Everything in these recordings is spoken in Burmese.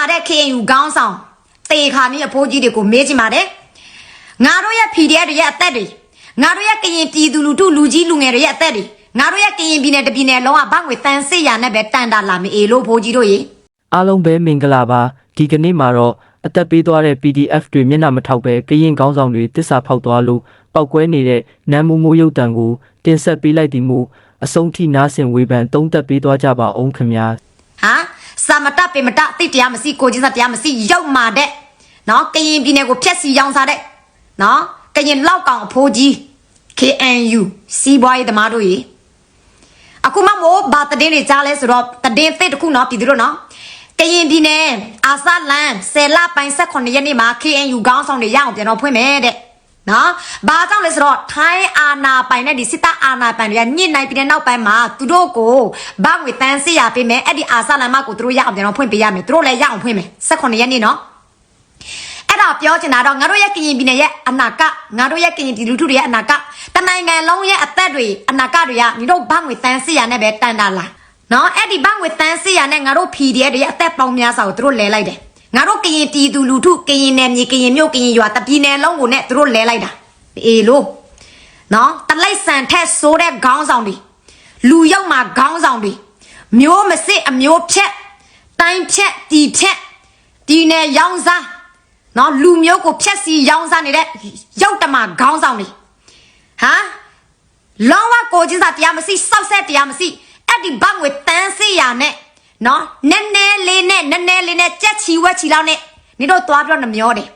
မာတဲ့ KNU ခေါင်းဆောင်တေခါနီးအဖိုးကြီးတွေကိုမေးချင်ပါတယ်ငါတို့ရဲ့ PDF တွေရဲ့အသက်တွေငါတို့ရဲ့ကရင်ပြည်သူလူထုလူကြီးလူငယ်တွေရဲ့အသက်တွေငါတို့ရဲ့ကရင်ပြည်နယ်တပြည်နယ်လုံးဝဘငွေတန်စစ်ရနဲ့ပဲတန်တာလာမအေလို့ဖိုးကြီးတို့ရေအားလုံးပဲမင်္ဂလာပါဒီကနေ့မှာတော့အသက်ပေးသွားတဲ့ PDF တွေမျက်နှာမထောက်ပဲကရင်ကောင်းဆောင်တွေတစ္ဆာဖောက်သွားလို့ပောက်ကွဲနေတဲ့နမ်းမိုးမိုးရုပ်တံကိုတင်ဆက်ပေးလိုက်ဒီမူအဆုံးထိနားဆင်ဝေဖန်သုံးသက်ပေးသွားကြပါအောင်ခင်ဗျာဟာ စာမတပေမတတိတရားမရှိကိုချင်းစားတရားမရှိရောက်မာတဲ့နော်ကရင်ပြည်နယ်ကိုဖျက်စီရောင်းစားတဲ့နော်ကရင်လောက်ကောင်အဖိုးကြီး KNU စီးပွားရေးသမားတို့ရေအခုမှမို့ဘာတည်င်းတွေကြားလဲဆိုတော့တည်င်းသစ်တစ်ခုနော်ပြည်သူတို့နော်ကရင်ပြည်နယ်အာဆာလန်ဆယ်လပိုင်း18ရက်နေ့မှာ KNU ခေါင်းဆောင်တွေရအောင်ပြန်တော့ဖွင့်မယ်တဲ့ နော်ဘာကြောင့်လဲဆိုတော့ထိုင်းအာနာပိုင်နဲ့ဒီစစ်တပ်အာနာပိုင်တွေကညှစ်နိုင်ပြီးတဲ့နောက်ပိုင်းမှာသူတို့ကိုဘာငွေတန်းစစ်ရပေးမယ်အဲ့ဒီအာဆာလန်မကိုသူတို့ရအောင်ပြန်တော့ဖွင့်ပေးရမယ်သူတို့လည်းရအောင်ဖွင့်မယ်18ရက်နေ့နော်အဲ့ဒါပြောချင်တာတော့ငါတို့ရဲ့ကရင်ပြည်နယ်ရဲ့အနာကငါတို့ရဲ့ကရင်ပြည်လူထုတွေရဲ့အနာကတနိုင်ငံလုံးရဲ့အသက်တွေအနာကတွေကညီတို့ဘငွေတန်းစစ်ရနဲ့ပဲတန်တာလာနော်အဲ့ဒီဘငွေတန်းစစ်ရနဲ့ငါတို့ PDF တွေရဲ့အသက်ပေါင်းများစွာကိုသူတို့လဲလိုက်တယ် ငါတို့ကရင်ပြည်သူလူထုကရင်နယ်မြေကရင်မြို့ကရင်ရွာတပြည်နယ်လုံးကိုနဲ့သူတို့လဲလိုက်တာအေးလို့နော်တလိုက်ဆန်ထက်ဆိုးတဲ့ခေါင်းဆောင်တွေလူရောက်မှာခေါင်းဆောင်တွေမျိုးမစစ်အမျိုးဖြက်တိုင်းဖြက်တီဖြက်ဒီနယ်ရောင်းစားနော်လူမျိုးကိုဖျက်ဆီးရောင်းစားနေတဲ့ရောက်တမခေါင်းဆောင်တွေဟာလောင်းဝကိုကြီးစားတရားမရှိစောက်ဆက်တရားမရှိအဲ့ဒီဘငွေတန်းစီရနဲ့ နော်နည်းနည်းလေးနဲ့နည်းနည်းလေးနဲ့ကြက်ချီဝက်ချီလောက်နဲ့နေတော့သွားပြောနှမျောတယ်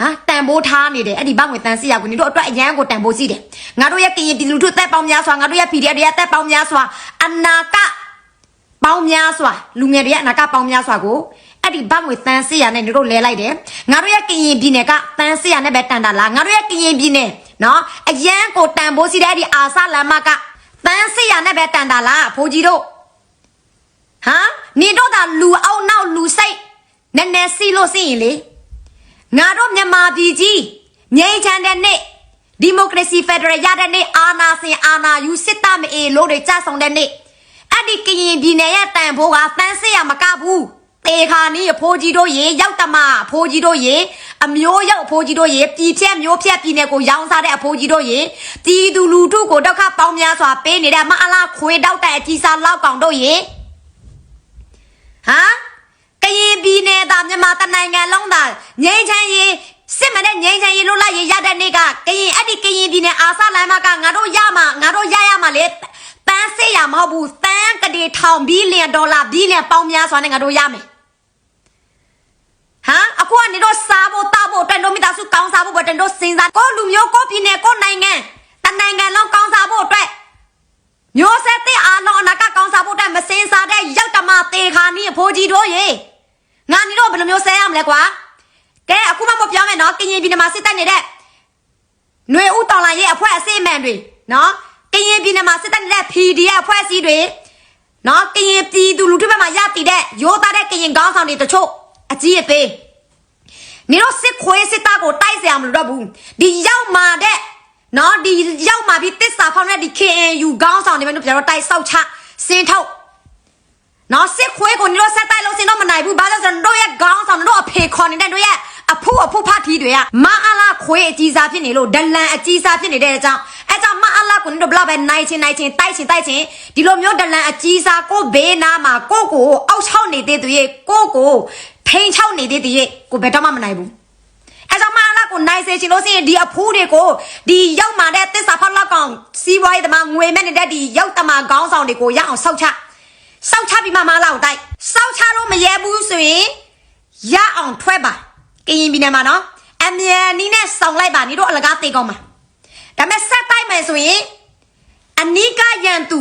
ဟာတန်ဖိုးထားနေတယ်အဲ့ဒီဘငွေတန်းစီရကိုနေတော့အတွက်အရန်ကိုတန်ဖိုးစီတယ်ငါတို့ရဲ့ကရင်ပြည်လူထုအသက်ပေါင်းများစွာငါတို့ရဲ့ PDF တွေရဲ့အသက်ပေါင်းများစွာအနာကပေါင်းများစွာလူငယ်တွေရဲ့အနာကပေါင်းများစွာကိုအဲ့ဒီဘငွေတန်းစစ်ရနဲ့တို့လဲလိုက်တယ်ငါတို့ရဲ့ကရင်ပြည်နယ်ကတန်းစစ်ရနဲ့ပဲတန်တာလားငါတို့ရဲ့ကရင်ပြည်နယ်နော်အရန်ကိုတန်ဖိုးစီတဲ့အဲ့ဒီအာဆလမ်မကတန်းစစ်ရနဲ့ပဲတန်တာလားဖိုးကြီးတို့ ဟမ်နေတော့တာလူအောင်နောက်လူစိတ်နည်းနည်းစီလို့စီရင်လေငါတို့မြန်မာပြည်ကြီးငြိမ်းချမ်းတဲ့နေ့ဒီမိုကရေစီဖက်ဒရယ်ရတဲ့နေ့အာဏာစင်အာဏာယူစစ်တပ်မအေလို့တွေကြဆောင်တဲ့နေ့အဲ့ဒီကရင်ပြည်နယ်ရဲ့တန်ဖိုးကတန်းစစ်ရမကဘူးတေခါနီးအဖိုးကြီးတို့ရေရောက်တမအဖိုးကြီးတို့ရေအမျိုးရောက်အဖိုးကြီးတို့ရေပြည်ဖြက်မျိုးဖြက်ပြည်နယ်ကိုရောင်းစားတဲ့အဖိုးကြီးတို့ရေပြည်သူလူထုကိုဒုက္ခပေါင်းများစွာပေးနေတဲ့မအလားခွေတောက်တဲ့အကြီးစားလောက်ကောင်တို့ရေ ဟမ်ကရင်ပြည်နယ်သားမြန်မာတနိုင်ငံလုံးသားငိမ့်ချမ်းရေးစစ်မတဲ့ငိမ့်ချမ်းရေးလို့လာရေးရတဲ့နေ့ကကရင်အဲ့ဒီကရင်ပြည်နယ်အာဆလမ်းမကငါတို့ရမှာငါတို့ရရမှာလေတန်းစစ်ရမဟုတ်ဘူးတန်းကတိထောင်ဘီလီယံဒေါ်လာဘီလီယံပေါင်းများစွာနဲ့ငါတို့ရမယ်ဟမ်အခုကနေတော့စားဖို့တောက်ဖို့တန်တို့မိသားစုကောင်းစားဖို့ပဲတန်တို့စဉ်းစားကိုလူမျိုးကိုပြည်နယ်ကိုနိုင်ငံတနိုင်ငံလုံးကောင်းစားဖို့အတွက် မျိုးဆက်သစ်အာလုံးအနာကကောင်းစားဖို့အတွက်မစင်စားတဲ့ရောက်တမတေခါနီးအဖိုးကြီးတို့ရေငါနီတို့ဘယ်လိုမျိုးဆဲရမလဲကွာကဲအခုမှမပြောမယ်နော်ကရင်ပြည်နယ်မှာစစ်တပ်နေတဲ့ຫນွေဦးတော်လိုင်းရဲ့အဖွဲ့အစည်းအမှန်တွေနော်ကရင်ပြည်နယ်မှာစစ်တပ်နေတဲ့ PDF အဖွဲ့အစည်းတွေနော်ကရင်ပြည်သူလူထုဘက်မှာရတည်တဲ့ရိုးသားတဲ့ကရင်ကောင်းဆောင်တွေတချို့အကြီးအသေးနေတော့စစ်ခွေးစစ်သားကိုတိုက်စရာမလိုတော့ဘူးဒီရောက်မာတဲ့ နော်ဒီရောက်มาပြီးတစ္ဆာဖောင်းတဲ့ဒီ KNU ကောင်းဆောင်တွေပဲတို့ပြန်တော့တိုက်ဆောက်ချစင်းထုတ်နော်စစ်ခွေးကိုနေတော့ဆက်တိုက်လို့စင်တော့မနိုင်ဘူးဘာလို့လဲဆိုတော့တို့ရဲ့ခေါင်းဆောင်တို့အဖေခေါ်နေတဲ့တို့ရဲ့အဖိုးအဖိုးဖတ်ထီတွေကမအလာခွေးအကြီးစားဖြစ်နေလို့ဒလန်အကြီးစားဖြစ်နေတဲ့အကြောင်းအဲကြောင့်မအလာကိုနေတော့ဘလောက်ပဲနိုင်ချင်းနိုင်ချင်းတိုက်ချင်းတိုက်ချင်းဒီလိုမျိုးဒလန်အကြီးစားကိုဘေးနားမှာကိုကိုအောက်ချောက်နေတဲ့သူရဲ့ကိုကိုထိန်ချောက်နေတဲ့သူရဲ့ကိုဘယ်တော့မှမနိုင်ဘူးအဲ ကြောင့်မအလာကိုနိုင်စေချင်လို့ရှိရင်ဒီအဖိုးတွေကိုဒီရောက်มาတဲ့တစ္ဆာဖောက်လောက်ကောင်စီးပွားရေးသမားငွေမဲ့နေတဲ့ဒီရောက်တမခေါင်းဆောင်တွေကိုရအောင်စောက်ချစောက်ချပြီးမှမလာကိုတိုက်စောက်ချလို့မရဲဘူးဆိုရင်ရအောင်ထွက်ပါကရင်ပြည်နယ်မှာနော်အမြန်နီးနဲ့စောင်းလိုက်ပါနေတို့အလကားတေကောင်းမှာဒါပေမဲ့ဆက်တိုက်မယ်ဆိုရင်အနီးကရန်သူ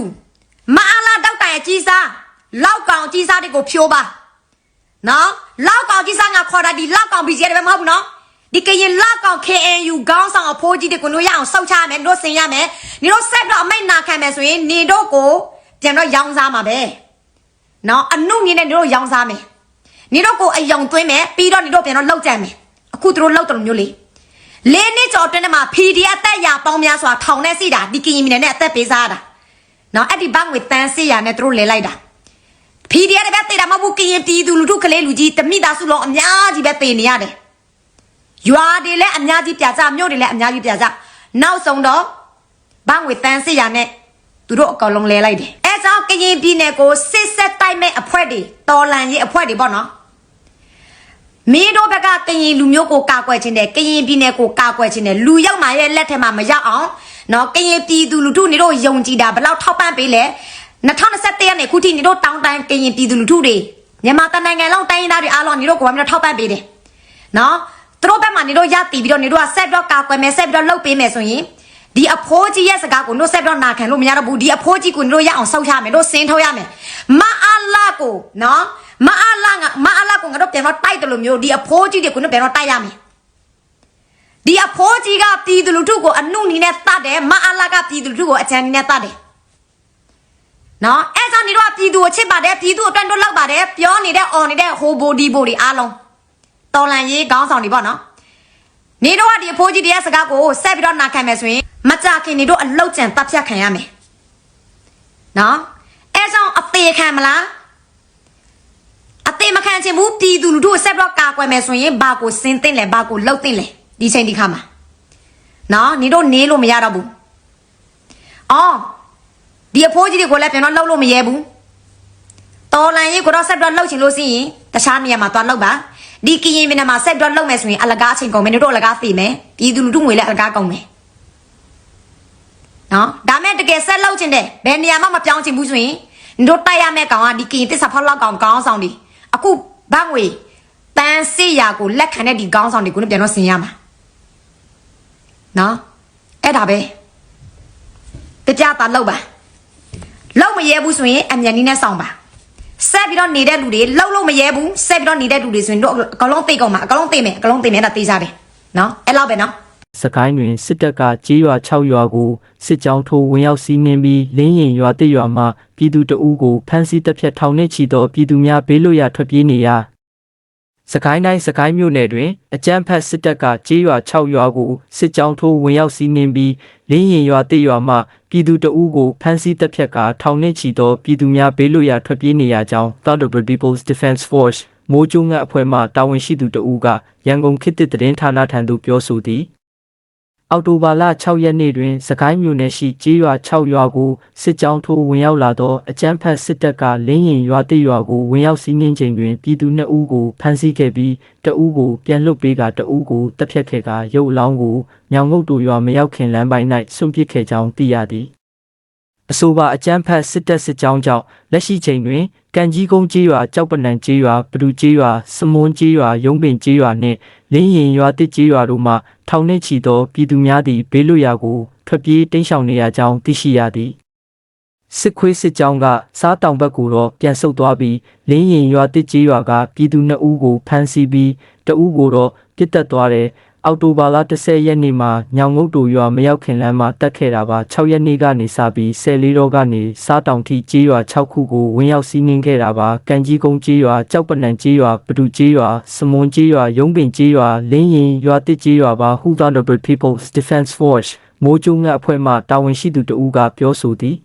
မအလာတောက်တိုင်အကြီးစားလောက်ကောင်အကြီးစားတွေကိုဖြိုးပါနော်လောက်ကောင်ကြီးစားငါခေါ်တာဒီလောက်ကောင်ဘီဂျီတယ်ပဲမဟုတ်ဘူးနော် ဒီကရင်လောက်ကောင် KNU ခေါင်းဆောင်အဖိုးကြီးတွေကိုတို့ရအောင်စောက်ချရမယ်တို့ဆင်ရမယ်နေတို့ဆက်တော့အမိတ်နာခံမယ်ဆိုရင်နေတို့ကိုပြန်တော့ရောင်းစားမှာပဲနော်အနုငင်းနဲ့နေတို့ရောင်းစားမယ်နေတို့ကိုအယုံသွင်းမယ်ပြီးတော့နေတို့ပြန်တော့လောက်ကြံမယ်အခုတို့လောက်တယ်လို့မျိုးလေလေးနှစ်ကျော်အတွင်းထဲမှာ PDF အသက်ရပေါင်းများစွာထောင်နဲ့စီတာဒီကရင်မီနဲ့အသက်ပေးစားတာနော်အဲ့ဒီဘငွေတန်းစီရနဲ့တို့လဲလိုက်တာ PDF တွေပဲတေးတာမဟုတ်ဘူးကရင်ပြည်သူလူထုကလေးလူကြီးတမိသားစုလုံးအများကြီးပဲတေးနေရတယ် ရွာတွေလည်းအများကြီးပြကြမြို့တွေလည်းအများကြီးပြကြနောက်ဆုံးတော့ဘငွေတန်းစစ်ရနဲ့သူတို့အကောင်လုံးလဲလိုက်တယ်အဲကြောင့်ကရင်ပြည်နယ်ကိုစစ်ဆက်တိုက်မဲ့အဖွဲ့တွေတော်လန်ရေးအဖွဲ့တွေပေါ့နော်မင်းတို့ဘက်ကကရင်လူမျိုးကိုကာကွယ်ခြင်းတယ်ကရင်ပြည်နယ်ကိုကာကွယ်ခြင်းတယ်လူရောက်မှရဲ့လက်ထက်မှာမရောက်အောင်နော်ကရင်ပြည်သူလူထုနေတို့ယုံကြည်တာဘယ်လောက်ထောက်ပံ့ပေးလဲ2021ရက်နေ့ခုထိနေတို့တောင်းတန်းကရင်ပြည်သူလူထုတွေမြန်မာတနိုင်ငံလုံးတိုင်းရင်းသားတွေအားလုံးနေတို့ကိုဘာမှမထောက်ပံ့ပေးတယ်နော် သူတို့ဘက်မှာနေတို့ရတည်ပြီးတော့နေတို့ကဆက်ပြီးတော့ကာကွယ်မယ်ဆက်ပြီးတော့လှုပ်ပေးမယ်ဆိုရင်ဒီအဖိုးကြီးရဲ့စကားကိုတို့ဆက်ပြီးတော့နာခံလို့မရတော့ဘူးဒီအဖိုးကြီးကိုတို့ရအောင်ဆောက်ချမယ်တို့စင်ထုတ်ရမယ်မအားလာကိုနော်မအားလာငါမအားလာကိုငါတို့ပြန်တော့တိုက်တယ်လို့မျိုးဒီအဖိုးကြီးတွေကိုတို့ပြန်တော့တိုက်ရမယ်ဒီအဖိုးကြီးကပြည်သူလူထုကိုအနုနီနဲ့တတ်တယ်မအားလာကပြည်သူလူထုကိုအချမ်းနီနဲ့တတ်တယ်နော်အဲကြောင့်နေတော့ပြည်သူကိုချစ်ပါတယ်ပြည်သူအတွက်တို့လောက်ပါတယ်ပြောနေတဲ့အော်နေတဲ့ဟိုဘိုဒီဘိုတွေအားလုံး တော်လန်ရေးခေါင်းဆောင်တွေပေါ့နော်နေတော့ကဒီအဖိုးကြီးတရားစကားကိုဆက်ပြီးတော့နာခံမယ်ဆိုရင်မကြခင်နေတော့အလောက်ကျန်တပ်ဖြတ်ခံရမယ်နော်အဲကြောင့်အသေးခံမလားအသေးမခံချင်ဘူးပြည်သူလူထုကိုဆက်ပြီးတော့ကာကွယ်မယ်ဆိုရင်ဘာကိုစင်းသိမ့်လဲဘာကိုလှုပ်သိမ့်လဲဒီချိန်ဒီခါမှာနော်နေတော့နေလို့မရတော့ဘူးအော်ဒီအဖိုးကြီးတွေကိုလည်းပြန်တော့လှုပ်လို့မရဲဘူးတော်လန်ရေးကိုတော့ဆက်ပြီးတော့လှုပ်ချင်လို့ရှိရင်တခြားနေရာမှာသွားလှုပ်ပါ ဒီကရင်ပြည်နယ်မှာဆက်ပြီးတော့လှုပ်မယ်ဆိုရင်အလကားအချိန်ကုန်မယ်နေတို့အလကားသိမယ်ပြည်သူလူထုငွေလည်းအလကားကုန်မယ်နော်ဒါမဲ့တကယ်ဆက်လှုပ်ချင်တယ်ဘယ်နေရာမှမပြောင်းချင်ဘူးဆိုရင်နေတို့တိုက်ရမယ့်ကောင်ကဒီကရင်တစ္ဆာဖောက်လောက်ကောင်ကောင်းဆောင်ဒီအခုဘတ်ငွေတန်စစ်ရာကိုလက်ခံတဲ့ဒီကောင်းဆောင်တွေကိုလည်းပြန်တော့ဆင်ရမှာနော်အဲ့ဒါပဲတပြတာလှုပ်ပါလှုပ်မရဲဘူးဆိုရင်အမြန်နီးနဲ့ဆောင်ပါ ဆက်ပြီးတော့နေတဲ့လူတွေလှုပ်လို့မရဲဘူးဆက်ပြီးတော့နေတဲ့လူတွေဆိုရင်တို့အကလုံးသိကုန်မှာအကလုံးသိမယ်အကလုံးသိမယ်ဒါသိကြတယ်နော်အဲ့လောက်ပဲနော်စကိုင်းတွင်စစ်တပ်ကကြေးရွာ6ရွာကိုစစ်ကြောင်းထိုးဝင်ရောက်စီးနင်းပြီးလင်းရင်ရွာတစ်ရွာမှပြည်သူတအူးကိုဖမ်းဆီးတပ်ဖြတ်ထောင်နှင့်ချီသောပြည်သူများဘေးလွတ်ရာထွက်ပြေးနေရာ စကိုင်းတိုင်းစကိုင်းမြို့နယ်တွင်အကြမ်းဖက်စစ်တပ်ကကြေးရွာ6ရွာကိုစစ်ကြောင်းထိုးဝင်ရောက်စီးနင်းပြီးလင်းရင်ရွာတစ်ရွာမှပြည်သူတအူးကိုဖမ်းဆီးတပ်ဖြတ်ကာထောင်နှင့်ချီသောပြည်သူများဘေးလွတ်ရာထွက်ပြေးနေရာကြောင်း Thunderbird People's Defense Force မိုးကျုံငတ်အဖွဲ့မှတာဝန်ရှိသူတအူးကရန်ကုန်ခေတ်သစ်သတင်းဌာနထံသို့ပြောဆိုသည် အောက်တိုဘာလ6ရက်နေ့တွင်စကိုင်းမြို့နယ်ရှိကျေးရွာ6ရွာကိုစစ်ကြောင်းထိုးဝင်ရောက်လာသောအကြမ်းဖက်စစ်တပ်ကလင်းရင်ရွာတစ်ရွာကိုဝင်ရောက်စီးနင်းချိန်တွင်ပြည်သူ2ဦးကိုဖမ်းဆီးခဲ့ပြီးတဦးကိုပြန်လွတ်ပေးကတဦးကိုတပ်ဖြတ်ခဲ့ကရုပ်အလောင်းကိုညောင်ငုတ်တူရွာမရောက်ခင်လမ်းပိုင်း၌ဆွန့်ပစ်ခဲ့ကြောင်းသိရသည် အဆိုပါအကြမ်းဖက်စစ်တပ်စစ်ကြောင်းကြောင့်လက်ရှိချိန်တွင်ကံကြီးကုန်းကျေးရွာကြောက်ပနံကျေးရွာပဒူကျေးရွာစမွန်ကျေးရွာရုံးပင်ကျေးရွာနှင့်လင်းရင်ရွာတစ်ကျေးရွာတို့မှထောင်နှင့်ချီသောပြည်သူများသည့်ဘေးလွတ်ရာကိုထွက်ပြေးတိမ်းရှောင်နေရကြောင်းသိရှိရသည်စစ်ခွေးစစ်ကြောင်းကစားတောင်ဘက်ကိုတော့ပြန်ဆုတ်သွားပြီးလင်းရင်ရွာတစ်ကျေးရွာကပြည်သူ2ဦးကိုဖမ်းဆီးပြီးတဦးကိုတော့ပြစ်တက်သွားတယ် အောက်တိုဘာလ10ရက်နေ့မှာညောင်ငုတ်တူရွာမရောက်ခင်လမ်းမှာတက်ခဲ့တာပါ6ရက်နေ့ကနေစပြီး10လေးတော့ကနေစားတောင်ထိကျေးရွာ6ခုကိုဝင်ရောက်စီးနင်းခဲ့တာပါကံကြီးကုန်းကျေးရွာကြောက်ပနံကျေးရွာပဒူကျေးရွာစမွန်ကျေးရွာရုံးပင်ကျေးရွာလင်းရင်ရွာတစ်ကျေးရွာပါဟူသာ People's Defense Force မိုးကျုံငတ်အဖွဲ့မှတာဝန်ရှိသူတဦးကပြောဆိုသည်